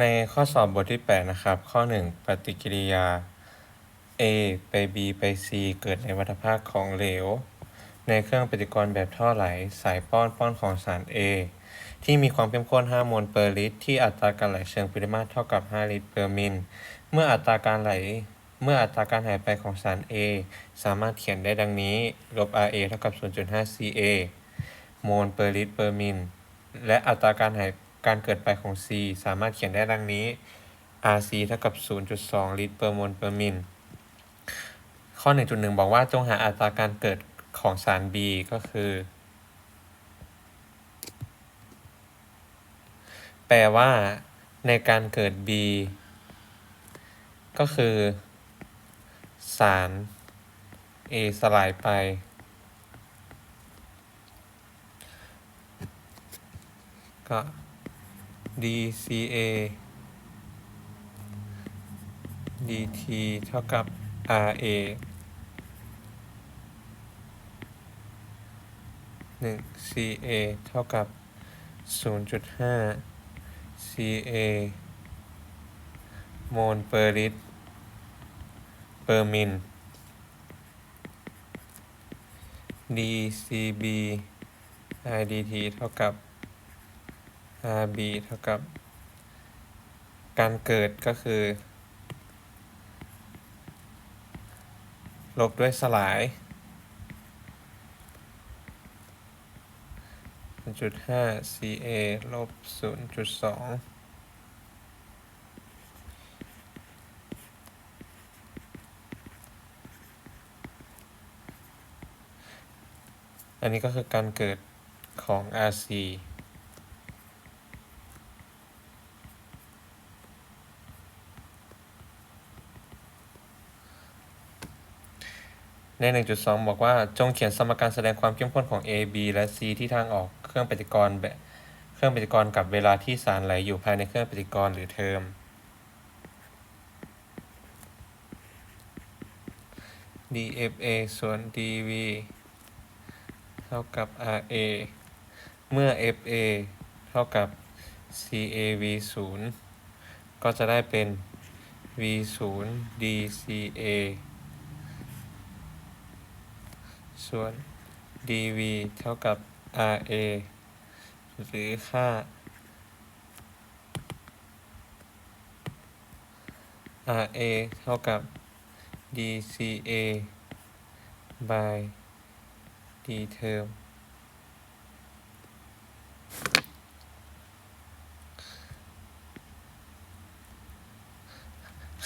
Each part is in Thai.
ในข้อสอบบทที่ 8 นะครับ ข้อ 1 ปฏิกิริยา A ไป B ไป C เกิดในวัฏภาคของเหลว ในเครื่องปฏิกรณ์แบบท่อไหล สายป้อนป้อนของสาร A ที่มีความเข้มข้น 5 โมลเปอร์ลิตร ที่อัตราการไหลเชิงปริมาตรเท่ากับ 5 ลิตรเปอร์มิล เมื่ออัตราการไหล เมื่ออัตราการหายไปของสาร A สามารถเขียนได้ดังนี้ ลบ RA เท่ากับ 0.5 CA โมลเปอร์ลิตรเปอร์มิล และอัตราการหาย การเกิดไปของ C สามารถเขียนได้ดังนี้ RC เท่ากับ 0.2 ลิตรเปอร์โมลเปอร์มิลข้อ 1.1 บอกว่าจงหาอัตราการเกิดของสาร B ก็คือ แปลว่า ในการเกิด B ก็คือ สาร A สลายไป ก็ dCA dt เท่ากับ RA หนึ่ง CA เท่ากับ 0.5 CA โมลเปอร์ลิตรเปอร์มิล dCB IDT เท่ากับ RB เท่ากับ การเกิดก็คือ ลบด้วยสลาย0.5 CA ลบ 0.2อันนี้ก็คือการเกิดของ RC ใน 1.2 บอกว่าจงเขียนสมการแสดงความเข้มข้นของ A B และ C ที่ทางออกเครื่องปฏิกรณ์แบบเครื่องปฏิกรณ์กับเวลาที่สารไหลอยู่ภายในเครื่องปฏิกรณ์หรือเทอม dFA ส่วน dV เท่ากับ RA เมื่อ FA เท่ากับ CAV 0ก็จะได้เป็น V 0 dCA ส่วน dV เท่ากับ RA หรือค่า RA เท่ากับ dCA by d term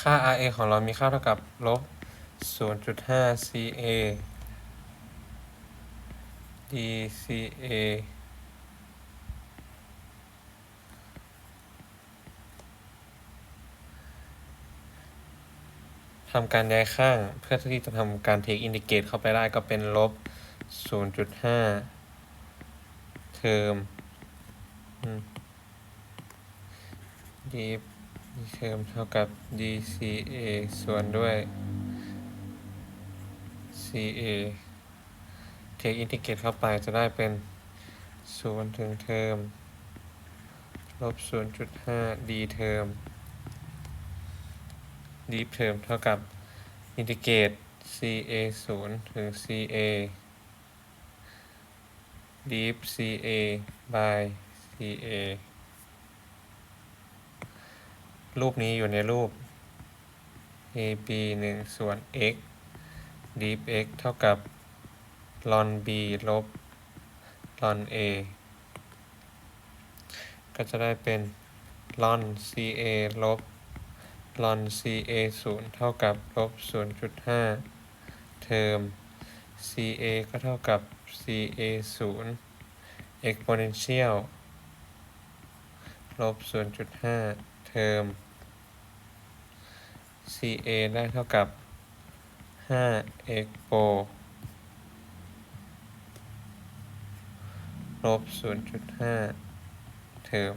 ค่า RA ของเรามีค่าเท่ากับลบ0.5 CA dCA ทำการย้ายข้างเพื่อที่จะทำการเทคอินดิเกตเข้าไปได้ก็เป็นลบ 0.5 เทอมดีเทอมเท่ากับ dCA ส่วนด้วย CA เทคอินทิเกรตเข้าไปจะได้เป็น0ถึงเทอมลบ0.5 d เทอม d เทอมเท่ากับอินทิเกรต CA 0ถึง CA deep CA by CA รูปนี้อยู่ในรูป AB 1 ส่วน x deep x เท่ากับ ln b ลบ ln a ก็จะได้เป็น ln ca ลบ ln ca 0 เท่ากับลบ 0.5 เทอม ca ก็เท่ากับ ca 0 exponential ลบ 0.5 เทอม ca ได้เท่ากับ 5 expo ลบ0.5เทอม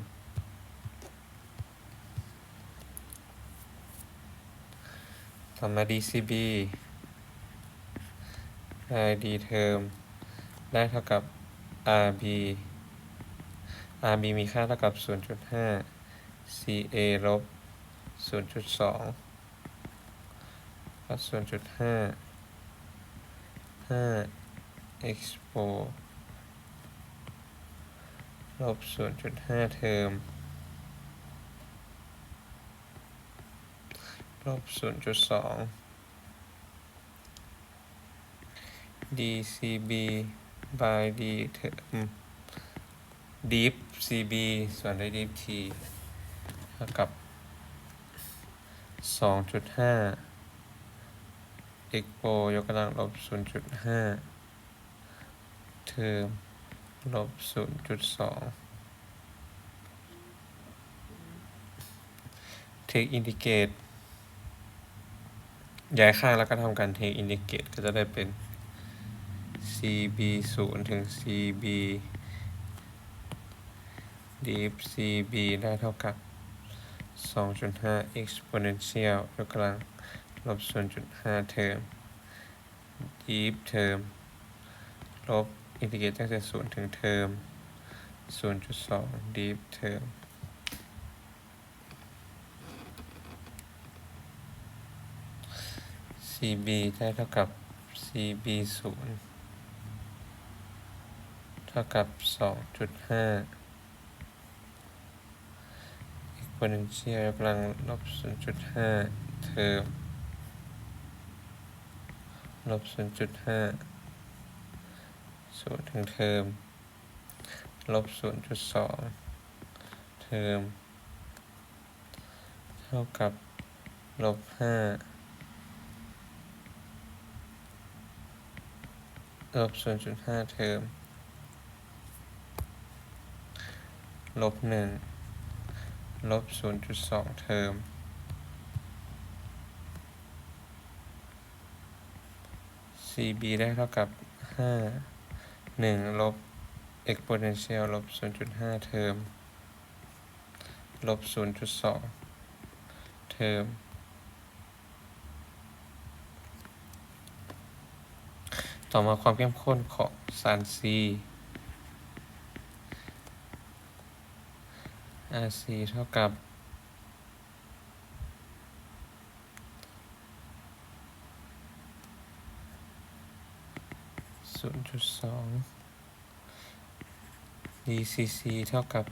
ต่อมา dCB id เทอมได้เท่ากับ RB RB มีค่าเท่ากับ 0.5 4a ลบ 0.2ลบ0.5 5 expo ลบ0.5เทอมลบ0.2 dcb by d เทอม deep cb ส่วนด้วย deep t เท่ากับ2.5 expo ยกกำลังลบ0.5เทอม ลบ0.2 take indicate ย้ายข้างแล้วก็ทำการ take indicate ก็จะได้เป็น cb 0ถึง cb deep cb ได้เท่ากับ 2.5 exponential ยกกำลังลบ 0.5 เทอม deep เทอมลบ indicate ตั้งแต่0ถึงเทอม0.2 deep เทอม cb ได้เท่ากับ cb 0เท่ากับ2.5 exponential ยกกำลังลบ0.5เทอมลบ ศูนย์ถึงเทอมลบศูนย์จุดสองเทอม เท่ากับลบห้าลบศูนย์จุดห้าเทอม ลบหนึ่งลบศูนย์จุดสองเทอมซีบีได้เท่ากับห้า 1ลบ exponential ลบ 0.5 เทอม ลบ 0.2 เทอม ต่อมาความเข้มข้นของสาร C RC เท่ากับ 0.2 dcc เท่ากับ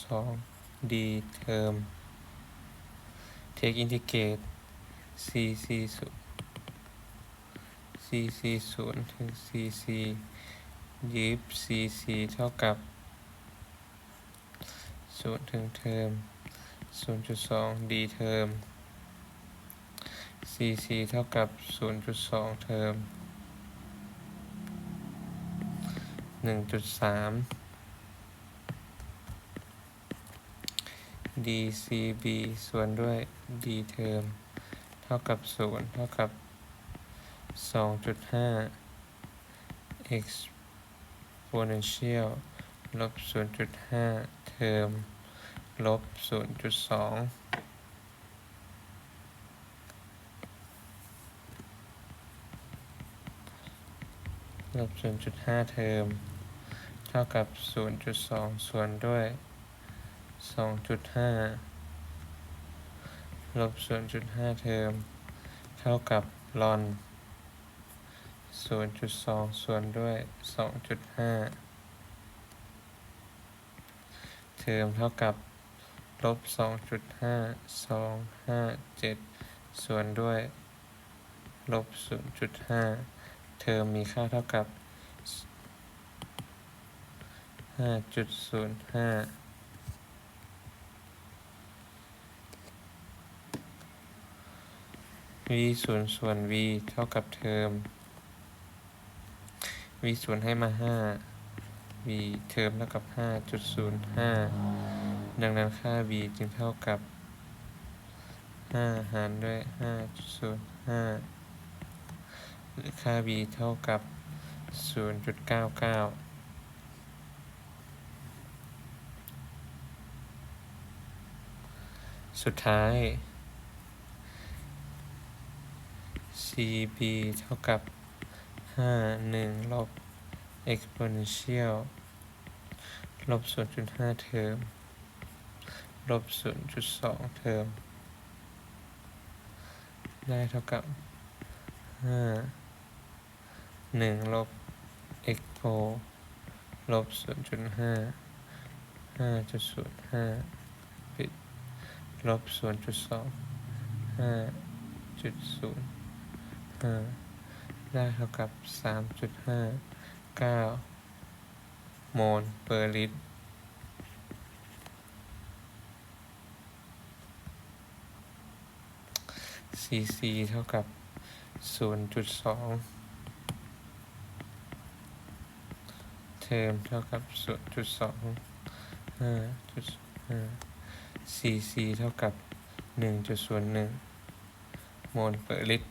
0.2 d เทอม take indicate cc 0 cc 0ถึง cc ยิบ cc เท่ากับ0ถึงเทอม0.2 d เทอม cc เท่ากับ0.2เทอม 1.3 dcb ส่วนด้วย d เทอมเท่ากับ0เท่ากับ2.5 exponential ลบ0.5เทอมลบ0.2ลบ0.5เทอม เท่ากับ 0.2 ส่วนด้วย 2.5 ลบ 0.5 เทอม เท่ากับลอน 0.2 ส่วนด้วย 2.5 เทอมเท่ากับ ลบ 2.5 257 ส่วนด้วย ลบ 0.5 เทอมมีค่าเท่ากับ 5.05 v ศูนย์ส่วน v เท่ากับเทอม v ศูนย์ให้มา5 v เทอมเท่ากับ5.05ดังนั้นค่า v จึงเท่ากับ5หารด้วย5.05หรือค่า v เท่ากับ0.99 สุดท้าย cb เท่ากับ 5 1 ลบ exponential ลบ 0.5 เทอม ลบ 0.2 เทอม ได้เท่ากับ 5 1 ลบ expo ลบ 0.5 5.05 ลบศูนย์จุดสองห้าจุดศูนย์ห้าได้เท่ากับสามจุดห้าเก้าโมลเปอร์ลิตร cc เท่ากับศูนย์จุดสองเทมเท่ากับศูนย์จุดสองห้าจุดห้า cc เท่ากับหนึ่งจุดศูนหนึ่งโมลเปอร์ลิตร